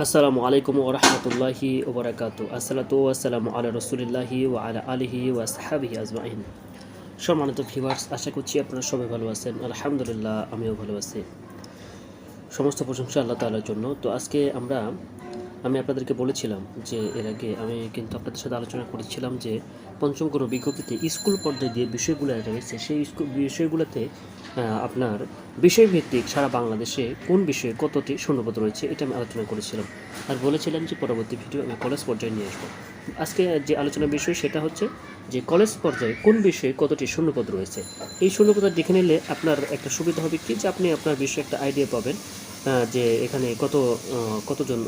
আসসালামু আলাইকুম ও রহমতুল্লাহি ওবরাকাত আসসালাতু আসসালামু আলা রসুলিল্লাহি ও আলা আলিহি ও সাহাবিহি আজমাইন সম্মানিত ভিউয়ার্স আশা করছি আপনারা সবাই ভালো আছেন। আলহামদুলিল্লাহ, আমিও ভালো আছি। সমস্ত প্রশংসা আল্লাহ তাআলার জন্য। তো আজকে আমরা আমি আপনাদেরকে বলেছিলাম যে এর আগে আমি কিন্তু আপনাদের সাথে আলোচনা করেছিলাম যে পঞ্চম কোনো বিজ্ঞপ্তিতে স্কুল পর্যায়ে যে বিষয়গুলো রয়েছে সেই স্কুল বিষয়গুলোতে আপনার বিষয়ভিত্তিক সারা বাংলাদেশে কোন বিষয়ে কতটি শূন্যপদ রয়েছে এটা আমি আলোচনা করেছিলাম। আর বলেছিলাম যে পরবর্তী ভিডিও আমি কলেজ পর্যায়ে নিয়ে আসব। আজকে যে আলোচনার বিষয় সেটা হচ্ছে যে কলেজ পর্যায়ে কোন বিষয়ে কতটি শূন্যপদ রয়েছে। এই শূন্যপদ দেখে নিলে আপনার একটা সুবিধা হবে কি? যে আপনি আপনার বিষয়ে একটা আইডিয়া পাবেন। যে এখানে কত কতজন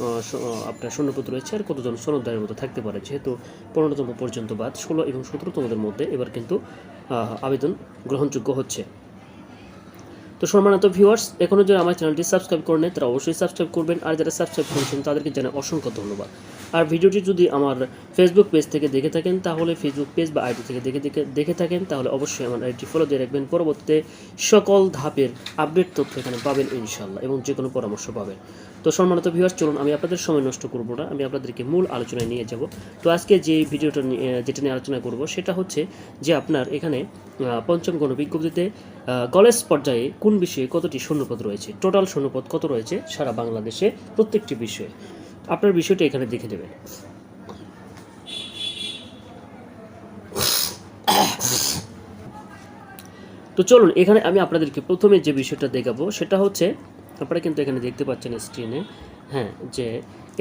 আপনার শূন্যপদ রয়েছে আর কতজন সনদদারের মতো থাকতে পারে। যেহেতু পনেরোতম পর্যন্ত বাদ, ষোলো এবং সতেরোতমদের মধ্যে এবার কিন্তু আবেদন গ্রহণযোগ্য হচ্ছে। তো সম্মানিত ভিউয়ার্স এখনও যারা আমার চ্যানেলটি সাবস্ক্রাইব করে নেয় তারা অবশ্যই সাবস্ক্রাইব করবেন। আর যারা সাবস্ক্রাইব করেছেন, তাদেরকে জানাই অসংখ্য ধন্যবাদ। আর ভিডিওটি যদি আমার ফেসবুক পেজ থেকে দেখে থাকেন, তাহলে ফেসবুক পেজ বা আইডি থেকে দেখে দেখে দেখে থাকেন, তাহলে অবশ্যই আমার আইডি ফলো দিয়ে রাখবেন। পরবর্তীতে সকল ধাপের আপডেট তথ্য এখানে পাবেন ইনশাল্লাহ এবং যে কোনো পরামর্শ পাবেন। তো সম্মানিত ভিউয়ার্স চলুন, আমি আপনাদের সময় নষ্ট করব না। আমি আপনাদেরকে মূল আলোচনায় নিয়ে যাব। তো আজকে যে ভিডিওটা যেটা নিয়ে আলোচনা করব, সেটা হচ্ছে যে আপনার এখানে পঞ্চম গণ বিজ্ঞপ্তিতে কলেজ পর্যায়ে কোন বিষয়ে কতটি শূন্যপদ রয়েছে? টোটাল শূন্যপদ কত রয়েছে সারা বাংলাদেশে, প্রত্যেকটি বিষয়ে। আপনার বিষয়টা এখানে দেখে দেবেন তো চলুন, এখানে আমি আপনাদেরকে প্রথমে যে বিষয়টা দেখাবো, সেটা হচ্ছে আপনারা কিন্তু এখানে দেখতে পাচ্ছেন স্ক্রিনে হ্যাঁ যে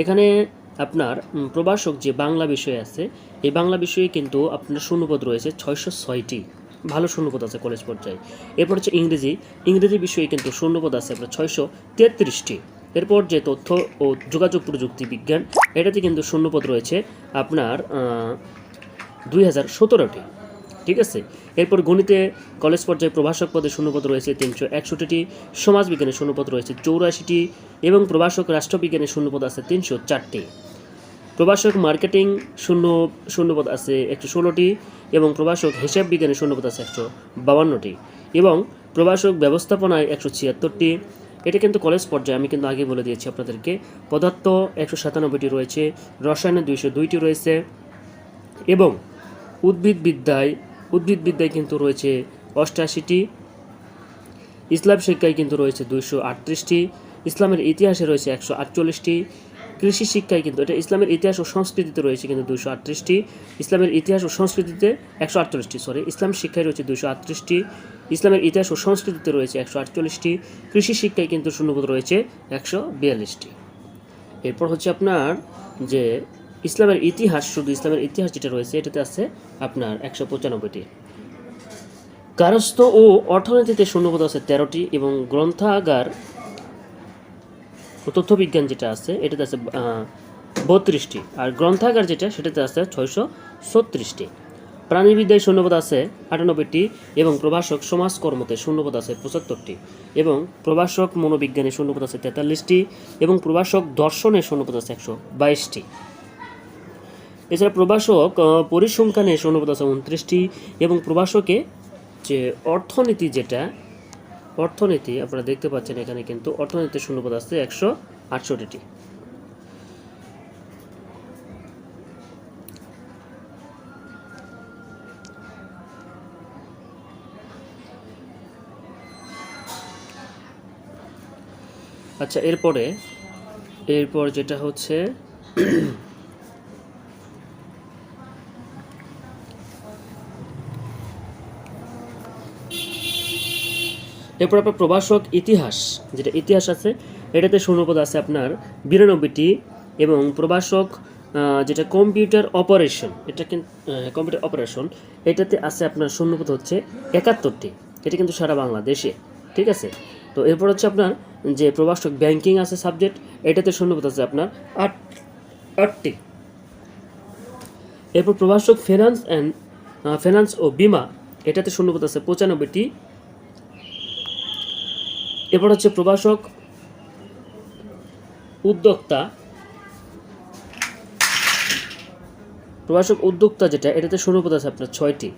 এখানে আপনার প্রবাসক যে বাংলা বিষয় আছে, এই বাংলা বিষয়ে কিন্তু আপনার শূন্যপদ রয়েছে ছয়শো ছয়টি। ভালো শূন্যপদ আছে কলেজ পর্যায়ে। এরপর হচ্ছে ইংরেজি। ইংরেজি বিষয়ে কিন্তু শূন্যপদ আছে আপনার ছয়শো তেত্রিশটি। এরপর যে তথ্য ও যোগাযোগ প্রযুক্তি বিজ্ঞান, এটাতে কিন্তু শূন্যপদ রয়েছে আপনার দুই হাজার সতেরোটি। ঠিক আছে? এরপর গণিতে কলেজ পর্যায়ে প্রভাষক পদে শূন্যপদ রয়েছে তিনশো একষট্টিটি সমাজবিজ্ঞানে শূন্যপদ রয়েছে চৌরাশিটি এবং প্রভাষক রাষ্ট্রবিজ্ঞানে শূন্যপদ আছে তিনশো চারটি। প্রভাষক মার্কেটিং শূন্য, শূন্যপদ আছে একশো ষোলোটি এবং প্রভাষক হিসাব বিজ্ঞানে শূন্যপদ আছে একশো বাবান্নটি এবং প্রভাষক ব্যবস্থাপনায় একশো ছিয়াত্তরটি। এটা কিন্তু কলেজ পর্যায়ে, আমি কিন্তু আগে বলে দিয়েছি আপনাদেরকে। পদার্থ একশো সাতানব্বইটি রয়েছে, রসায়নে দুইশো দুইটি রয়েছে এবং উদ্ভিদবিদ্যায় উদ্ভিদবিদ্যায় কিন্তু রয়েছে অষ্টাশিটি, ইসলাম শিক্ষায় কিন্তু রয়েছে দুইশো আটত্রিশটি, ইসলামের ইতিহাসে রয়েছে একশো আটচল্লিশটি, কৃষি শিক্ষায় কিন্তু, এটা ইসলামের ইতিহাস ও সংস্কৃতিতে রয়েছে কিন্তু দুশো আটত্রিশটি, ইসলামের ইতিহাস ও সংস্কৃতিতে একশো আটচল্লিশটি সরি ইসলাম শিক্ষায় রয়েছে দুশো আটত্রিশটি, ইসলামের ইতিহাস ও সংস্কৃতিতে রয়েছে একশো আটচল্লিশটি, কৃষি শিক্ষায় কিন্তু শূন্যপদ রয়েছে একশো বিয়াল্লিশটি। এরপর হচ্ছে আপনার যে ইসলামের ইতিহাস, শুধু ইসলামের ইতিহাস যেটা রয়েছে, এটাতে আছে আপনার একশো পঁচানব্বইটি। কারস্থ ও অর্থনীতিতে শূন্যপদ আছে তেরোটি এবং গ্রন্থাগার তথ্যবিজ্ঞান যেটা আছে, এটাতে আছে বত্রিশটি। আর গ্রন্থাগার যেটা, সেটাতে আছে ছয়শো ছত্রিশটি। প্রাণীবিদ্যায় শূন্যপদ আছে আটানব্বইটি এবং প্রভাষক সমাজকর্মতে শূন্যপদ আছে পঁচাত্তরটি এবং প্রভাষক মনোবিজ্ঞানে শূন্যপদ আছে তেতাল্লিশটি এবং প্রভাষক দর্শনে শূন্যপদ আছে একশো বাইশটি। এছাড়া প্রভাষক পরিসংখ্যানে শূন্যপদ আছে উনত্রিশটি এবং প্রভাষকে যে অর্থনীতি যেটা, অর্থনীতি আপনারা দেখতে পাচ্ছেন এখানে কিন্তু অর্থনীতিতে শূন্যপদ আছে একশো আটষট্টিটি। আচ্ছা এরপরে, এরপর যেটা হচ্ছে এরপর আপনার প্রভাষক ইতিহাস, যেটা ইতিহাস আছে, এটাতে শূন্যপদ আছে আপনার বিরানব্বইটি এবং প্রভাষক যেটা কম্পিউটার অপারেশন, এটা কিন্তু কম্পিউটার অপারেশন, এটাতে আছে আপনার শূন্যপদ হচ্ছে একাত্তরটি। এটা কিন্তু সারা বাংলাদেশে, ঠিক আছে? তো এরপর হচ্ছে আপনার যে প্রভাষক ব্যাংকিং আছে সাবজেক্ট, এটাতে শূন্যপদ আছে আপনার আট, আটটি। এরপর প্রভাষক ফিনান্স অ্যান্ড ফিনান্স ও বিমা, এটাতে শূন্যপদ আছে পঁচানব্বইটি। এরপর হচ্ছে প্রভাষক, উদ্যোক্তা। প্রভাষক, উদ্যোক্তা যেটা, এটাতে শূন্যপদ আছে আপনার ছয়টি।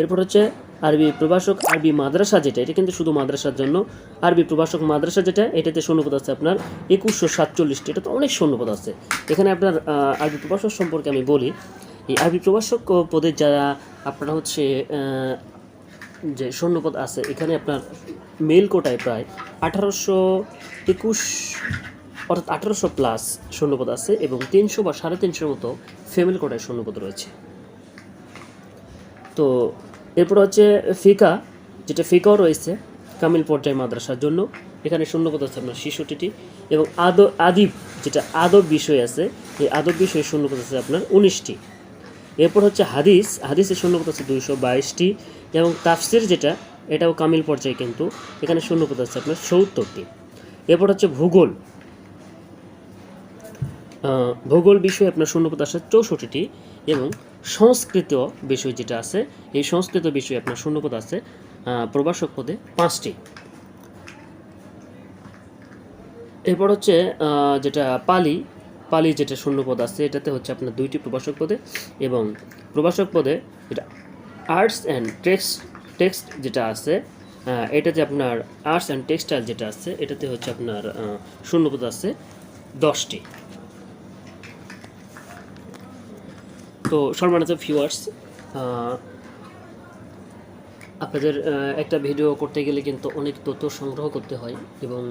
এরপর হচ্ছে আরবি প্রভাষক, আরবি মাদ্রাসা যেটা, এটা কিন্তু শুধু মাদ্রাসার জন্য। আরবি প্রভাষক, মাদ্রাসা যেটা, এটাতে শূন্যপদ আছে আপনার একুশশো সাতচল্লিশটি, এটা তো অনেক শূন্যপদ আছে। এখানে আপনার আরবি প্রভাষক সম্পর্কে আমি বলি। এই আরবি প্রভাষক পদের যারা, আপনারা হচ্ছে যে শূন্যপদ আছে, এখানে আপনার মেল কোটায় প্রায় আঠারোশো একুশ, অর্থাৎ আঠারোশো প্লাস শূন্যপদ আছে এবং তিনশো বা সাড়ে তিনশোর মতো ফিমেল কোটায় শূন্যপদ রয়েছে। তো এরপর হচ্ছে ফিকা, যেটা ফিকাও রয়েছে কামিল পর্যায় মাদ্রাসার জন্য। এখানে শূন্যপদ আছে আপনার শিশুটিটি এবং আদ, আদিব, যেটা আদব বিষয় আছে, এই আদব বিষয়ে শূন্যপদ আছে আপনার উনিশটি। এরপর হচ্ছে হাদিস হাদিসের শূন্যপদ আছে দুইশো বাইশটি এবং তাফসির যেটা, এটাও কামিল পর্যায়ে কিন্তু এখানে শূন্যপদ আছে আপনার সত্তরটি এরপর হচ্ছে ভূগোল। ভূগোল বিষয়ে আপনার শূন্যপদ আছে চৌষট্টিটি এবং সংস্কৃত বিষয় যেটা আছে, এই সংস্কৃত বিষয়ে আপনার শূন্যপদ আছে প্রবাসক পদে পাঁচটি এরপর হচ্ছে যেটা পালি পালি যেটা শূন্যপদ আছে, এটাতে হচ্ছে আপনার দুইটি প্রবাসক পদে এবং প্রবাসক পদে যেটা আর্টস অ্যান্ড টেক্সট টেক্সট যেটা আছে এটাতে আপনার আর্টস অ্যান্ড টেক্সটাইল যেটা আছে, এটাতে হচ্ছে আপনার শূন্যপদ আছে দশটি। তো সম্মানিত ভিউয়ার্স আপনাদের একটা ভিডিও করতে গেলে কিন্তু অনেক তথ্য সংগ্রহ করতে হয় এবং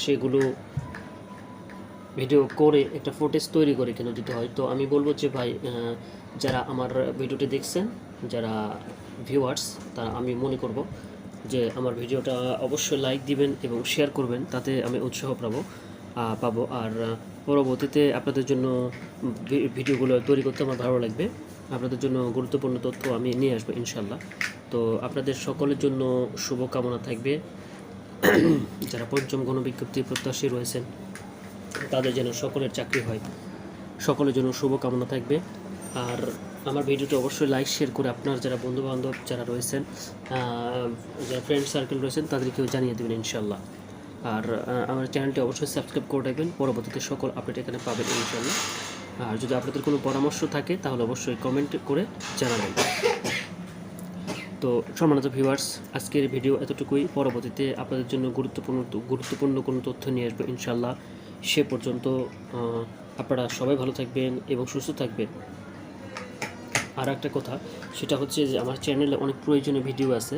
সেগুলো ভিডিও করে একটা ফুটেজ তৈরি করে কিন্তু দিতে হয়। তো আমি বলব যে ভাই যারা আমার ভিডিওটি দেখছেন, যারা ভিউয়ার্স তারা আমি মনে করব যে আমার ভিডিওটা অবশ্যই লাইক দিবেন এবং শেয়ার করবেন, তাতে আমি উৎসাহ পাবো পাবো। আর পরবর্তীতে আপনাদের জন্য ভিডিওগুলো তৈরি করতে আমার ভালো লাগবে। আপনাদের জন্য গুরুত্বপূর্ণ তথ্য আমি নিয়ে আসব ইনশাল্লাহ তো আপনাদের সকলের জন্য শুভকামনা থাকবে। যারা পঞ্চম গণবিজ্ঞপ্তি প্রত্যাশী রয়েছেন, তাদের যেন সকলের চাকরি হয়। সকলের জন্য শুভকামনা থাকবে। আর আমার ভিডিওটি অবশ্যই লাইক শেয়ার করে আপনার যারা বন্ধু বান্ধব যারা রয়েছেন যারা ফ্রেন্ড সার্কেল রয়েছেন, তাদেরকেও জানিয়ে দেবেন ইনশাল্লাহ আর আমার চ্যানেলটি অবশ্যই সাবস্ক্রাইব করে রাখবেন। পরবর্তীতে সকল আপডেট এখানে পাবেন ইনশাল্লাহ আর যদি আপনাদের কোনো পরামর্শ থাকে, তাহলে অবশ্যই কমেন্ট করে জানাবেন। তো সম্মানিত ভিউয়ার্স আজকের ভিডিও এতটুকুই। পরবর্তীতে আপনাদের জন্য গুরুত্বপূর্ণ গুরুত্বপূর্ণ কোনো তথ্য নিয়ে আসবে ইনশাল্লাহ সে পর্যন্ত আপনারা সবাই ভালো থাকবেন এবং সুস্থ থাকবেন। আর একটা কথা, সেটা হচ্ছে যে আমার চ্যানেলে অনেক প্রয়োজনীয় ভিডিও আছে।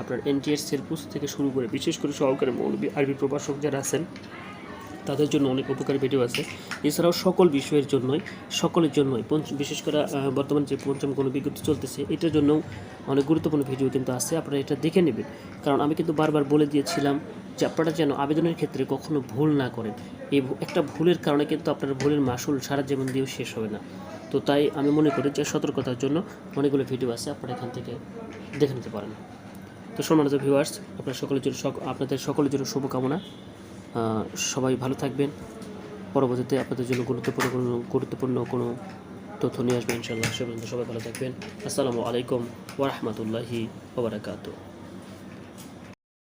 আপনার এনটিএস সেলপুস থেকে শুরু করে, বিশেষ করে সহকারী মৌলবী, আরবি প্রভাষক যারা আছেন, তাদের জন্য অনেক উপকারী ভিডিও আছে। এছাড়াও সকল বিষয়ের জন্যই, সকলের জন্যই বিশেষ করে বর্তমান যে পঞ্চম কোনো বিজ্ঞপ্তি চলতেছে, এটার জন্যও অনেক গুরুত্বপূর্ণ ভিডিও কিন্তু আছে, আপনারা এটা দেখে নেবেন। কারণ আমি কিন্তু বারবার বলে দিয়েছিলাম যে আপনারা যেন আবেদনের ক্ষেত্রে কখনো ভুল না করেন। এই একটা ভুলের কারণে কিন্তু আপনার ভুলের মাসুল সারা জীবন দিয়েও শেষ হবে না। তো তাই আমি মনে করি যে সতর্কতার জন্য অনেকগুলো ভিডিও আছে, আপনারা এখান থেকে দেখে নিতে পারেন। তো সম্মানিত ভিউয়ার্স আপনার সকলের জন্য আপনাদের সকলের জন্য শুভকামনা। সবাই ভালো থাকবেন। পরবর্তীতে আপনাদের জন্য গুরুত্বপূর্ণ কোনো গুরুত্বপূর্ণ কোনো তথ্য নিয়ে আসবেন ইনশাল্লাহ সবাই ভালো থাকবেন। আসসালামু আলাইকুম ওরহমতুল্লাহি ওবরাকাতু